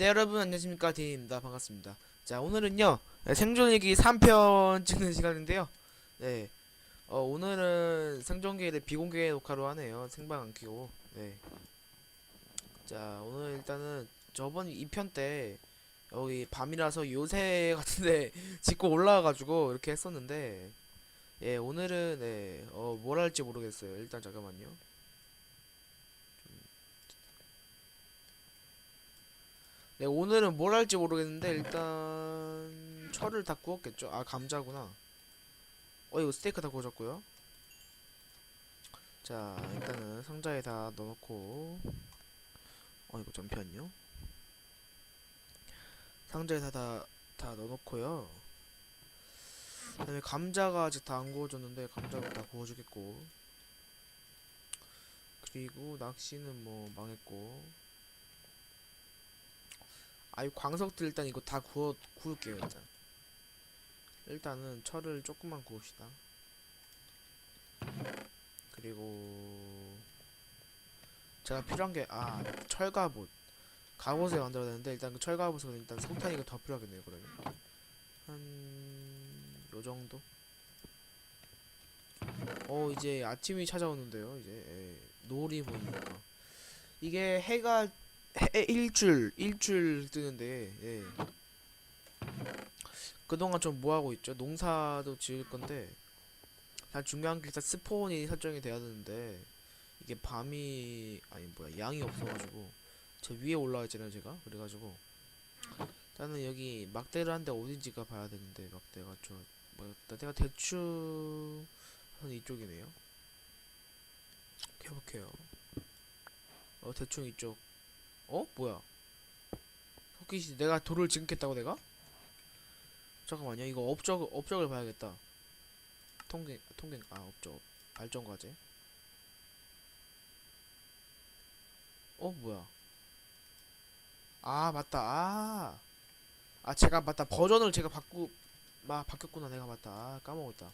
네 여러분 안녕하십니까. 디입니다. 반갑습니다. 자 오늘은요 네, 생존일기 3편 찍는 시간인데요. 네 어, 오늘은 생존기를 비공개 녹화로 하네요. 생방 안 키고. 네자 오늘 일단은 저번 2편 때 여기 밤이라서 요새 같은데 짚고 올라와가지고 이렇게 했었는데 예 오늘은 네 어 뭘 할지 모르겠어요. 일단 잠깐만요 네, 오늘은 뭘 할지 모르겠는데 일단 철을 다 구웠겠죠. 아, 감자구나. 어, 이거 스테이크 다 구워졌고요. 자, 일단은 상자에 다 넣어놓고 어, 이거 잠시만요. 상자에 다, 다, 다 넣어놓고요. 그 다음에 감자가 아직 다 안 구워졌는데 감자가 다 구워주겠고 그리고 낚시는 뭐 망했고 아이 광석들 일단 이거 다 구워 구울게요 일단. 일단은 철을 조금만 구웁시다. 그리고 제가 필요한 게 아 철갑옷. 갑옷을 만들어야 되는데 일단 그 철갑옷은 일단 석탄이 가 더 필요하겠네요 그러면. 한 요 정도? 어 이제 아침이 찾아오는데요 이제. 예, 노을이 보이니까. 이게 해가 해 일줄 일줄 뜨는데 예. 그동안 좀 뭐하고 있죠? 농사도 지을 건데 다 중요한 게 일단 스폰이 설정이 돼야 되는데 이게 밤이 아니 뭐야 양이 없어가지고 저 위에 올라와 있잖아요 제가 그래가지고 일단은 여기 막대를 한 대 어딘지가 봐야 되는데 막대가 저 뭐야 내가 대충 한 이쪽이네요 해볼게요 어 대충 이쪽 어? 뭐야? 토끼씨 내가 돌을 지금겠다고 내가? 잠깐만요. 이거 업적 업적을 봐야겠다. 통계 통계 아 업적. 발전 과제. 어 뭐야? 아 맞다. 아, 아 제가 맞다. 버전을 제가 바꾸 마 바뀌었구나. 내가 맞다. 아 까먹었다.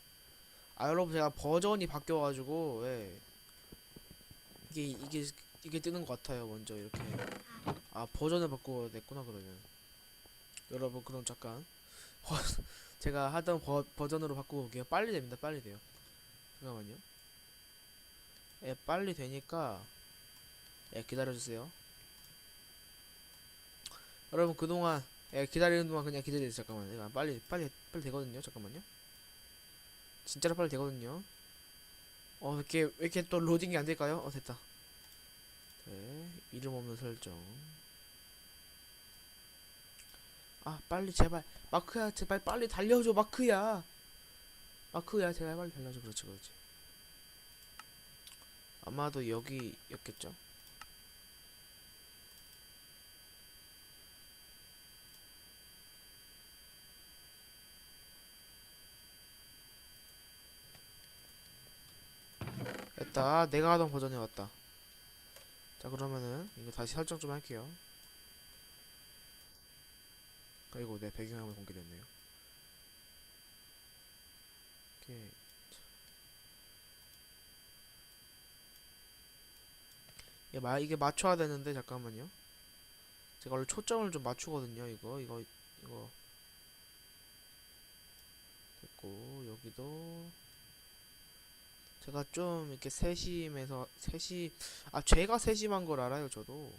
아 여러분 제가 버전이 바뀌어가지고 예. 이게 이게 이게 뜨는 것 같아요 먼저 이렇게. 아 버전을 바꾸어 냈구나 그러면. 여러분 그럼 잠깐. 어, 제가 하던 버, 버전으로 바꾸고 올게요. 빨리 됩니다 빨리 돼요. 잠깐만요. 예 빨리 되니까 예 기다려주세요. 여러분 그동안 예 기다리는 동안 그냥 기다려주세요. 잠깐만요 이거 빨리 빨리 빨리 되거든요. 잠깐만요. 진짜로 빨리 되거든요. 어왜 이렇게 왜 이렇게 또 로딩이 안 될까요? 어 됐다 네, 이름 없는 설정. 아, 빨리 제발 마크야, 제발 빨리 달려줘, 마크야. 마크야, 제발 빨리 달려줘. 그렇지, 그렇지. 아마도 여기였겠죠? 됐다. 내가 하던 버전이 왔다. 자 그러면은 이거 다시 설정 좀 할게요. 아이고 내 배경화면 공개됐네요. 오케이. 이게, 마, 이게 맞춰야 되는데 잠깐만요. 제가 원래 초점을 좀 맞추거든요 이거. 이거 이거. 됐고 여기도 제가 좀 이렇게 세심해서 세심 아 제가 세심한 걸 알아요 저도.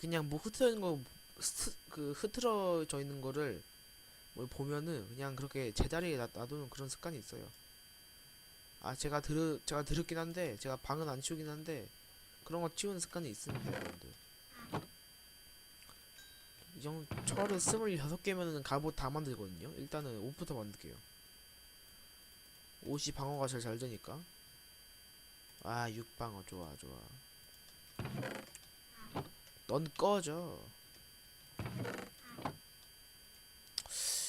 그냥 뭐 흐트러진 거그 흐트러져 있는 거를 뭘 보면은 그냥 그렇게 제자리에 놔, 놔두는 그런 습관이 있어요. 아 제가 들으 제가 들었긴 한데 제가 방은 안 치우긴 한데 그런 거 치우는 습관이 있습니다 여러분들. 이 정도 철을 스물여섯 개면은 갑옷 다 만들거든요. 일단은 옷부터 만들게요 옷이 방어가 제일 잘 되니까. 아 육방어. 좋아 좋아. 넌 꺼져.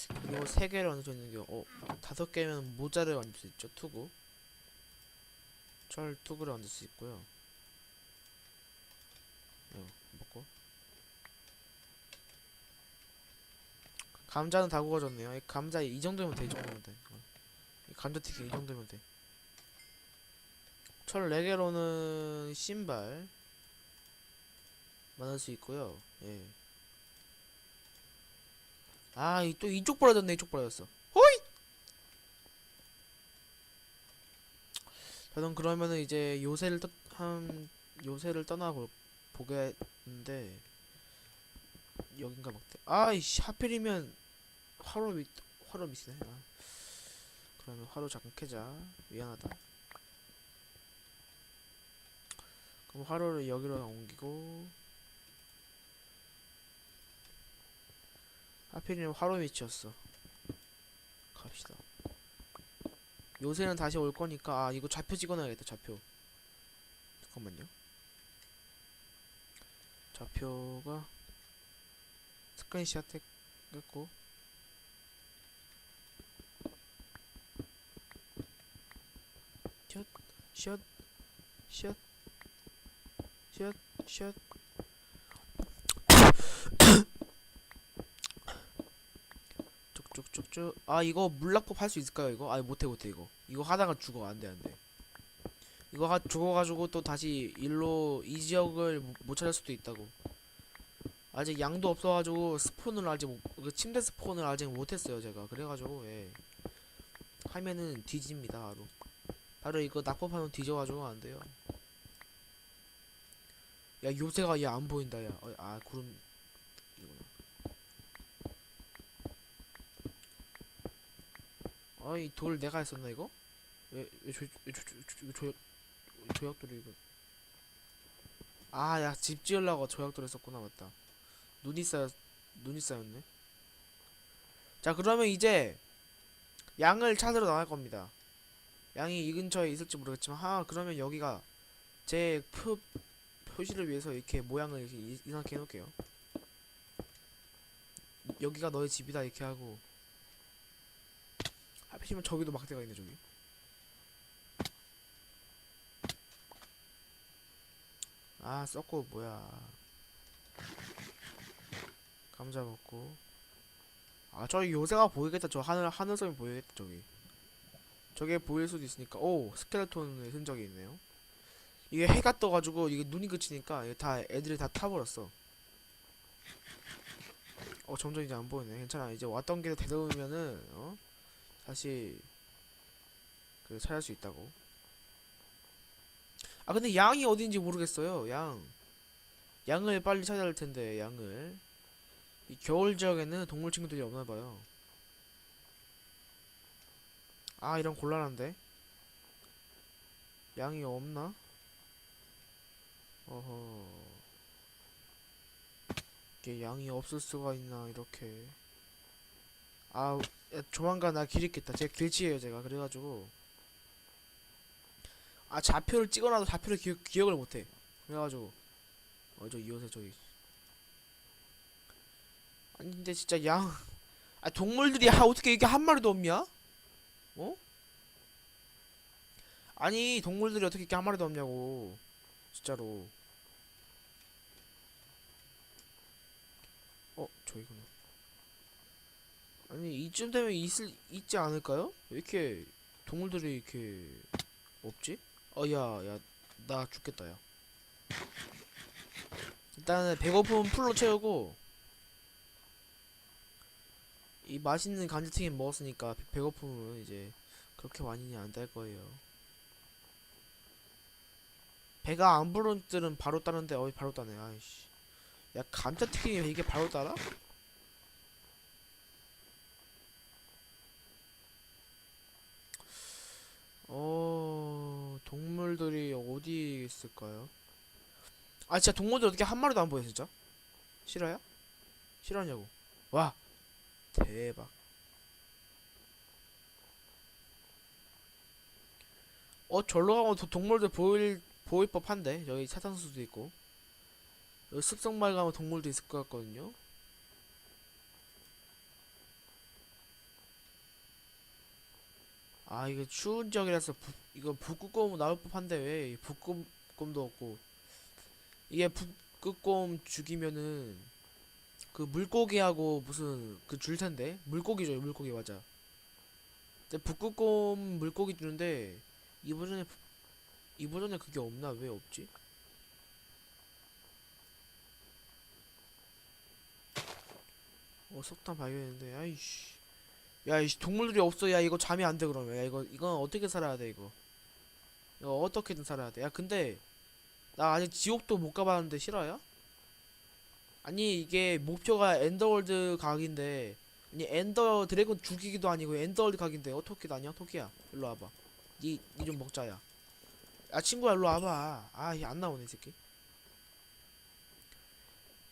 그리고 세 개를 만들 수 있는 게 어, 다섯 개면 모자를 만들 수 있죠? 투구. 철 투구를 만들 수 있고요. 어, 먹고. 감자는 다 구워졌네요. 이 감자 이 정도면. 이 감자튀김 이 정도면 돼. 철 4개로는 신발 만들 수 있고요. 예. 아, 이또 이쪽 벌어졌네, 이쪽 벌어졌어. 호이! 저는 그러면은 이제 요새를 떠, 한, 요새를 떠나볼, 보겠는데, 여긴가 막대. 아이씨, 하필이면, 화로 밑, 화로 밑이네. 아. 그러면 화로 잠깐 캐자. 미안하다. 그럼 화로를 여기로 옮기고, 하필이면 화로 위치였어. 갑시다. 요새는 다시 올 거니까 아 이거 좌표 찍어놔야겠다 좌표. 잠깐만요. 좌표가 스크린샷 했고 샷, 샷, 샷, 샷, 샷. 쭉쭉쭉쭉 아 이거 물락법 할 수 있을까요 이거? 아 못해 못해 이거. 이거 하다가 죽어. 안돼 안돼. 이거 하 죽어가지고 또 다시 일로 이 지역을 못- 못 찾을 수도 있다고. 아직 양도 없어가지고 스폰을 아직 못, 그 침대 스폰을 아직 못했어요 제가. 그래가지고 예. 하면은 뒤집니다 바로 바로 이거 낙법하면 뒤져가지고 안 돼요. 야 요새가 얘 안 보인다 야아 구름. 이거나. 아이 돌 내가 했었나 이거? 왜왜저저저 조약돌이 이거. 아야 집 지으려고 조약돌 했었구나 맞다. 눈이 쌓였 눈이 쌓였네. 자 그러면 이제 양을 찾으러 나갈 겁니다 양이 이 근처에 있을지 모르겠지만 하 그러면 여기가 제 표, 표시를 위해서 이렇게 모양을 이렇게 이- 이상하게 해놓을게요. 여기가 너의 집이다 이렇게 하고. 하필이면 저기도 막대가 있네 저기. 아 썩고 뭐야. 감자 먹고. 아 저기 요새가 보이겠다. 저 하늘 하늘섬이 보이겠다 저기 저게 보일 수도 있으니까 오 스켈레톤의 흔적이 있네요 이게 해가 떠가지고 이게 눈이 그치니까 이게 다 애들이 다 타버렸어 어 점점 이제 안 보이네 괜찮아 이제 왔던 길에 되돌면은 어 다시 그 찾을 수 있다고. 아 근데 양이 어딘지 모르겠어요. 양. 양을 빨리 찾아야 할 텐데 양을. 이 겨울 지역에는 동물 친구들이 없나 봐요. 아 이런 곤란한데. 양이 없나? 어허. 이게 양이 없을 수가 있나 이렇게. 아 야, 조만간 나 길 잃겠다. 제가 길치예요, 제가. 그래가지고. 아, 좌표를 찍어놔도 좌표를 기억, 기억을 못해. 그래가지고. 어, 저 이웃에 저기. 아니, 근데 진짜 양. 아, 동물들이, 아, 어떻게 이게 한 마리도 없냐? 어? 아니, 동물들이 어떻게 이렇게 한 마리도 없냐고. 진짜로. 어, 저기구나. 아니 이쯤 되면 있을 있지 않을까요? 왜 이렇게 동물들이 이렇게 없지? 어 야 야 나 죽겠다 야 일단은 배고픔은 풀로 채우고 이 맛있는 감자튀김 먹었으니까 배- 배고픔은 이제 그렇게 많이는 안 될 거예요 배가 안 부른 들은 바로 따는데 어이 바로 따네 아이씨 야 감자튀김이 이게 바로 따라? 어 동물들이 어디 있을까요? 아 진짜 동물들 어떻게 한 마리도 안 보여 진짜? 싫어요? 싫어하냐고 와 대박. 어 절로 가면 도- 동물들 보일 보일 법한데. 여기 사탕수수도 있고. 여기 습성마을 가면 동물도 있을 것 같거든요. 아 이거 추운 지역이라서 북 이거 북극곰 나올 법한데 왜 북극곰도 없고. 이게 북극곰 죽이면은 그 물고기하고 무슨 그 줄 텐데? 물고기죠 물고기 맞아. 북극곰 물고기 주는데 이 버전에 북- 이 버전에 그게 없나? 왜 없지? 어 석탄 발견했는데. 아이씨. 야 이씨 동물들이 없어. 야 이거 잠이 안 돼 그러면. 야 이거 이건 어떻게 살아야 돼 이거? 이거 어떻게든 살아야 돼야 근데 나 아직 지옥도 못 가봤는데 실화야? 아니 이게 목표가 엔더월드 각인데 아니 엔더 드래곤 죽이기도 아니고 엔더월드 각인데. 어떻게 다녀? 토끼야 일로 와봐. 니니좀 먹자야. 야 친구야 일로 와봐. 아안 나오네 이 새끼.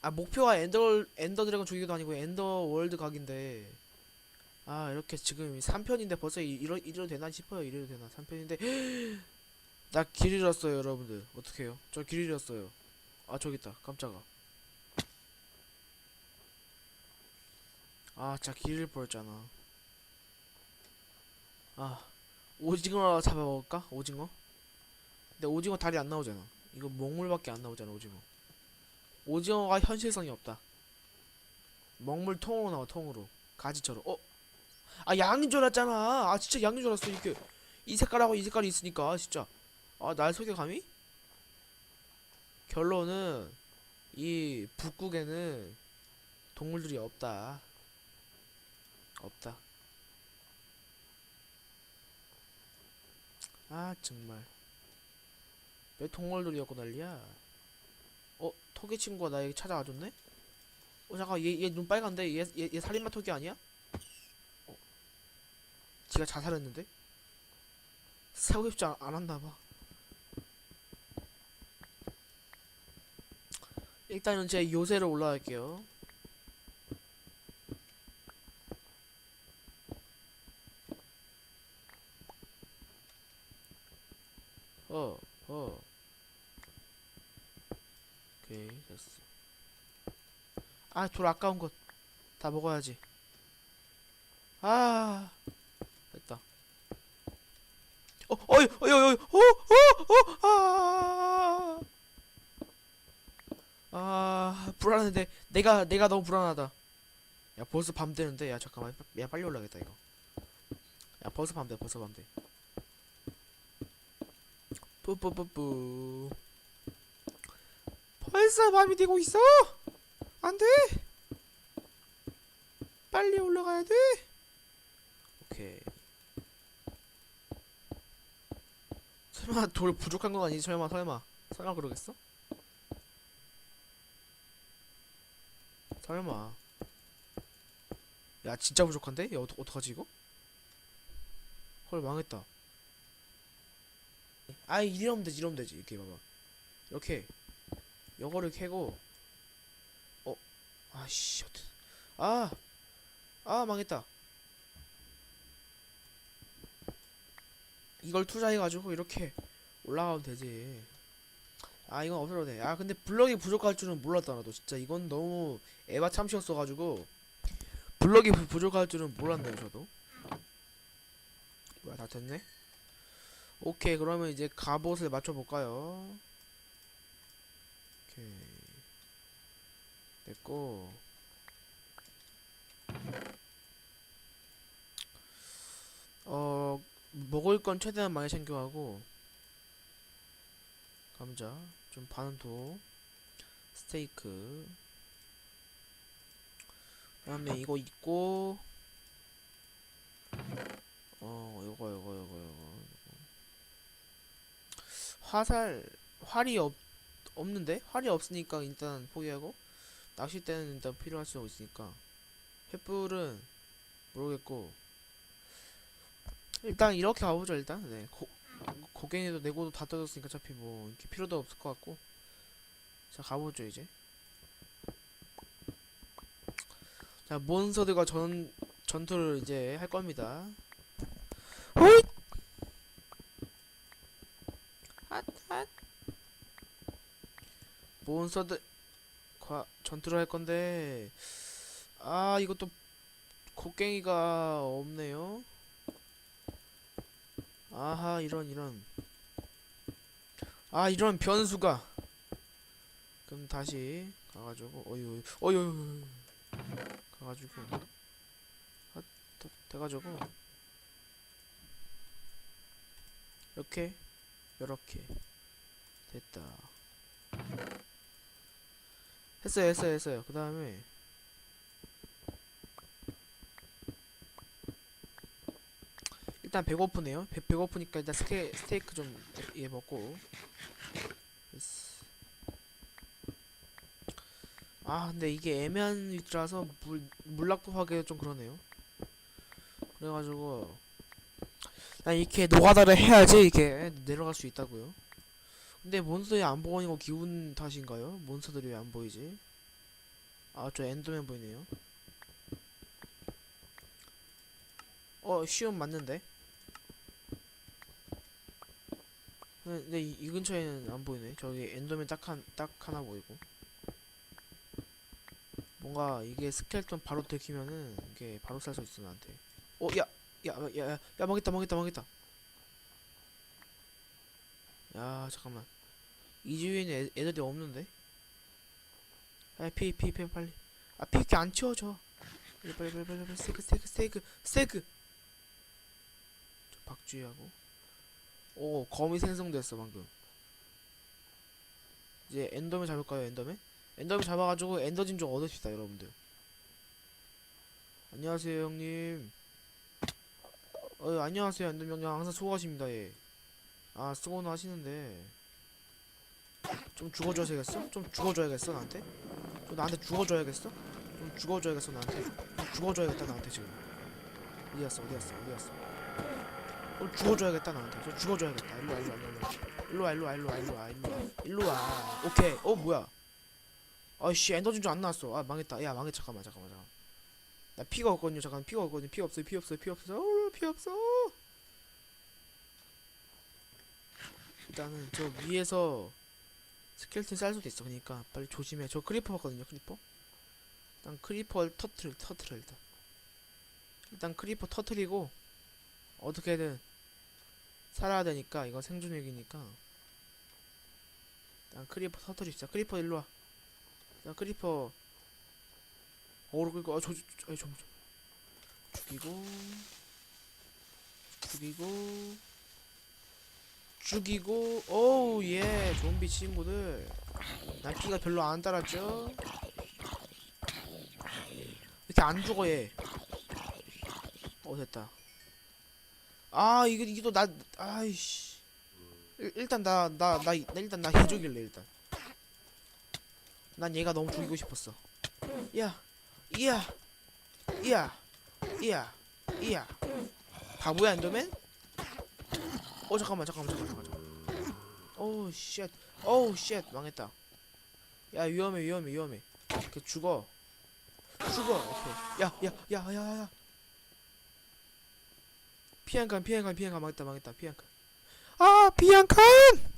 아 목표가 엔더 엔더 드래곤 죽이기도 아니고 엔더 월드 각인데. 아 이렇게 지금 3편인데 벌써 이- 이러 이래도 되나 싶어요. 이래도 되나. 3편인데. 나 길 잃었어요 여러분들. 어떡해요? 저 길 잃었어요. 아 저기 있다. 깜짝아 아 진짜 길 잃을 뻔했잖아. 아 오징어 잡아먹을까? 오징어? 근데 오징어 다리 안 나오잖아. 이거 먹물밖에 안 나오잖아 오징어. 오징어가 현실성이 없다. 먹물 통으로 나와 통으로. 가지처럼. 어? 아 양인 줄 알았잖아. 아 진짜 양인 줄 알았어. 이게 이 색깔하고 이 색깔이 있으니까 진짜. 아 날 속여 감히? 결론은 이 북극에는 동물들이 없다 없다 아 정말 왜 동물들이었고 난리야 어? 토끼 친구가 나 여기 찾아와줬네? 어 잠깐 얘 얘 눈 빨간데 얘 얘 얘 살인마 토끼 아니야? 어 지가 자살했는데? 사고 싶지 않, 안 한다봐 일단은 제 요새로 올라갈게요 어, 어. 오케이, 됐어. 아, 돌 아까운 것. 다 먹어야지. 아, 됐다. 어, 어이, 어이, 어이, 어, 어, 어, 아. 아, 불안한데. 내가, 내가 너무 불안하다. 야, 벌써 밤 되는데. 야, 잠깐만. 야, 빨리 올라가겠다, 이거. 야, 벌써 밤 돼, 벌써 밤 돼. 뿌뿌뿌뿌. 벌써 밤이 되고 있어? 안 돼! 빨리 올라가야 돼! 오케이. 설마 돌 부족한 건 아니지? 설마, 설마. 설마 그러겠어? 설마. 야, 진짜 부족한데? 야, 어떡, 어떡하지, 이거? 헐, 망했다. 아, 이러면 되지, 이러면 되지. 이렇게 봐봐. 이렇게. 요거를 캐고, 어, 아씨, 여튼. 아, 아, 망했다. 이걸 투자해가지고 이렇게 올라가면 되지. 아, 이건 없어도 돼. 아, 근데 블럭이 부족할 줄은 몰랐다, 나도. 진짜 이건 너무 에바 참치였어가지고. 블럭이 부, 부족할 줄은 몰랐네요, 저도. 뭐야, 다 됐네? 오케이, 그러면 이제 갑옷을 맞춰볼까요? 오케이. 됐고. 어, 먹을 건 최대한 많이 챙겨가고. 감자, 좀 반도, 스테이크. 그 다음에 이거 있고. 어, 요거, 요거, 요거. 화살, 활이 없, 없는데? 활이 없으니까 일단 포기하고. 낚싯대는 일단 필요할 수 있으니까. 횃불은 모르겠고. 일단 이렇게 가보죠, 일단. 네. 고, 고갱이도 내고도 다 떨어졌으니까 어차피 뭐, 이렇게 필요도 없을 것 같고. 자, 가보죠, 이제. 자, 몬스터들과 전, 전투를 이제 할 겁니다. 호잇! 핫, 핫. 몬스터들, 과, 전투를 할 건데, 아, 이것도 곡괭이가 없네요. 아하, 이런, 이런. 아, 이런 변수가. 그럼 다시 가가지고, 어이, 어이. 가가지고 아, 돼- 돼가지고 이렇게 요렇게 됐다. 했어요 했어요 했어요. 그 다음에 일단 배고프네요. 배, 배고프니까 일단 스테, 스테이크 좀 예, 먹고. 아 근데 이게 애매한 위치라서 물, 물락부하기가 좀 그러네요. 그래가지고 난 이렇게 노가다를 해야지 이렇게 내려갈 수 있다고요. 근데 몬스터이 안 보이는 거 기분 탓인가요? 몬스터들이 왜 안 보이지? 아 저 엔더맨 보이네요. 어 시험 맞는데? 근데 이, 이 근처에는 안 보이네. 저기 엔더맨 딱 한 딱 하나 보이고. 뭔가 이게 스켈톤 바로 들키면은 이게 바로 살 수 있어 나한테. 어, 야, 야, 야, 망했다, 망했다, 망했다. 야, 잠깐만. 이 주위에는 애, 애들이 없는데? 아, 피, 피, 피, 빨리. 아, 피 이렇게 안 치워져. 빨리, 빨리, 빨리, 빨리, 세그, 세그, 세그, 세그. 저 박쥐하고. 오, 거미 생성됐어 방금. 이제 엔더맨 잡을까요, 엔더맨? 엔더맨 잡아가지고 엔더진 좀 얻읍시다, 여러분들. 안녕하세요, 형님. 어, 안녕하세요, 형님. 항상 수고하십니다, 예. 아, 수고는 하시는데. 좀 죽어줘야겠어? 좀 죽어줘야겠어, 나한테? 좀 나한테 죽어줘야겠어? 좀 죽어줘야겠어, 나한테? 좀 죽어줘야겠다, 나한테 지금. 어디 갔어, 어디 갔어, 어디 갔어? 좀 죽어줘야겠다, 나한테. 좀 죽어줘야겠다. 일로와, 일로와, 일로와. 일로와, 일로와, 일로와, 일로와, 일로와. 오케이. 어, 뭐야? 아이씨, 엔더진 줄안 나왔어. 아, 망했다. 야, 망했, 잠깐만, 잠깐만, 잠깐만. 나 피가 없거든요. 잠깐 피가 없거든요. 피 없어요. 피 없어요. 피 없어요. 어, 피 없어. 일단은 저 위에서 스켈튼 쌀 수도 있어. 그러니까 빨리 조심해. 저 크리퍼 봤거든요. 크리퍼. 일단 크리퍼를 터트려 터트려 일단. 일단 크리퍼 터트리고 어떻게든 살아야 되니까 이거 생존력이니까 일단 크리퍼 터트립시다. 크리퍼 일로 와. 일단 크리퍼 어그로 끌고 아저 저, 저, 저, 저. 죽이고 죽이고 죽이고 오우 예 좀비 친구들. 난 피가 별로 안 달았죠? 이렇게 안 죽어 얘어 됐다. 아 이게 이게 또 나 아이씨. 일, 일단 나 나 나 일단 나 해적일래 일단. 난 얘가 너무 죽이고 싶었어. 야 이야 이야 이야 이야 바보야 엔더맨? 어 잠깐만 잠깐만 잠깐만 잠깐만 오우 쉣 오우 쉣 망했다. 야 위험해 위험해 위험해. 걔 죽어. 죽어. 오케이. 야야야야야 피한칸 피한칸 피한칸. 망했다 망했다. 피한칸. 아 피한칸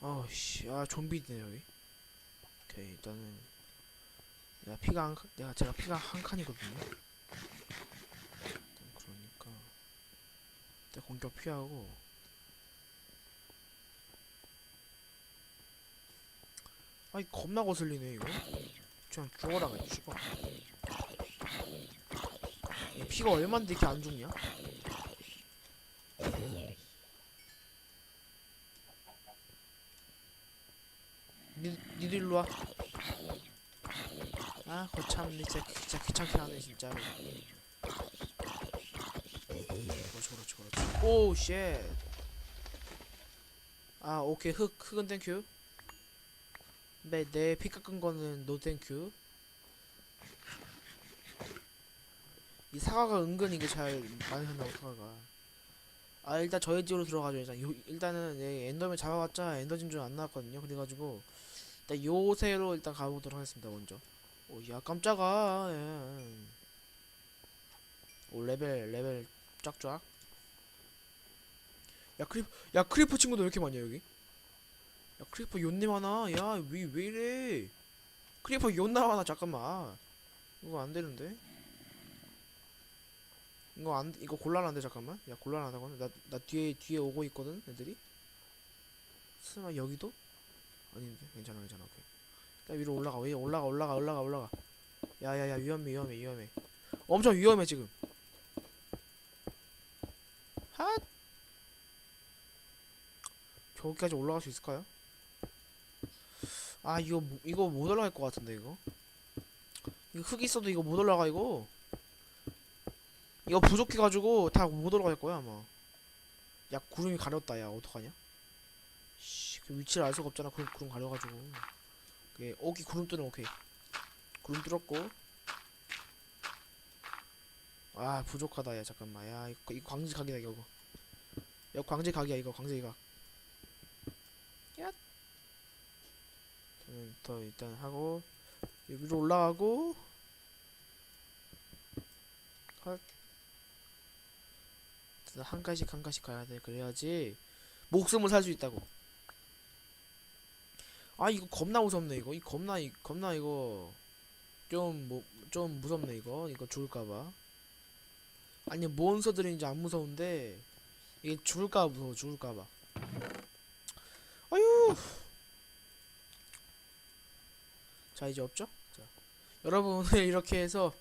어우씨 아 좀비 있네 여기 오케이 일단은 내가 피가 한 칸- 내가 제가 피가 한 칸이거든요. 그러니까 일단 공격 피하고. 아이 겁나 거슬리네 이거. 그냥 죽어라 그냥 죽어 얘 피가 얼만데 이렇게 안 죽냐 니, 니들 일로 와. 아, 거참, 진짜, 진짜 귀찮게 하네, 진짜로. 그렇지, 그렇지, 그렇지. 오, 쉣. 아, 오케이, 흑, 흑은 땡큐. 네, 내피 깎은 거는 노 땡큐. 이 사과가 은근 이게 잘 많이 한다고 사과가. 아 일단 저희 집으로 들어가죠 일단 요, 일단은 예, 엔더맨 잡아봤자 엔더진 줄 안 나왔거든요 그래가지고 일단 요새로 일단 가보도록 하겠습니다 먼저. 오야 깜짝아. 예. 오 레벨 레벨 쫙쫙 야 크리퍼 야 크리퍼 친구들 왜 이렇게 많냐 여기? 야 크리퍼 연내 많아. 야왜 왜 이래? 크리퍼 연나 많아 잠깐만. 이거 안 되는데? 이거 안 이거 곤란한데 잠깐만. 야 곤란하다고는 나나 뒤에 뒤에 오고 있거든 애들이. 설마 여기도 아닌데? 괜찮아 괜찮아 오케이. 일단 위로 올라가 위 올라가 올라가 올라가 올라가. 야야야 위험해 위험해 위험해. 엄청 위험해 지금. 핫! 저기까지 올라갈 수 있을까요? 아 이거 뭐- 이거 못 올라갈 것 같은데 이거? 이거 흙 있어도 이거 못 올라가 이거? 이거 부족해가지고 다 못 올라갈 거야 아마. 야 구름이 가렸다 야 어떡하냐? 씨 그 위치를 알 수가 없잖아. 구름, 구름 가려가지고. 오케이 오케이 구름 뚫어 오케이. 구름 뚫었고. 아 부족하다 야 잠깐만. 야 이거, 이거 광지 각이다 이거. 야 광지 각이야 이거. 광지 각. 저는 더 일단 하고 여기로 올라가고. 컷. 한 가지씩 한 가지씩 가야 돼. 그래야지 목숨을 살 수 있다고 아 이거 겁나 무섭네 이거. 이 겁나 이 겁나 이거 좀뭐 좀 무섭네 이거. 이거 죽을까봐. 아니 몬스터들은 이제 안 무서운데 이게 죽을까 무서워 죽을까봐. 아유 자 이제 없죠? 자. 여러분 오늘 이렇게 해서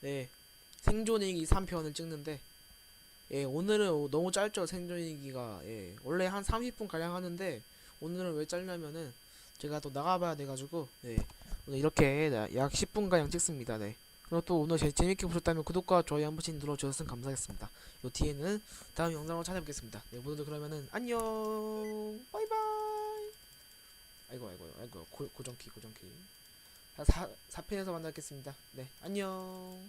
네 생존일기 3편을 찍는데 예 오늘은 너무 짧죠? 생존일기가. 예 원래 한 30분 가량 하는데 오늘은 왜 짧냐면은 제가 또 나가봐야 돼가지고 네 오늘 이렇게 나- 약 10분 가량 찍습니다 네 그리고 또 오늘 재, 재밌게 보셨다면 구독과 좋아요 한 번씩 눌러주셨으면 감사하겠습니다 요 뒤에는 다음 영상으로 찾아뵙겠습니다 네 모두들 그러면은 안녕 바이바이 아이고 아이고 아이고 고, 고정키 고정키 자, 4, 4편에서 만나겠습니다. 네, 안녕.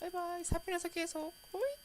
바이바이. 4편에서 계속. 호잇.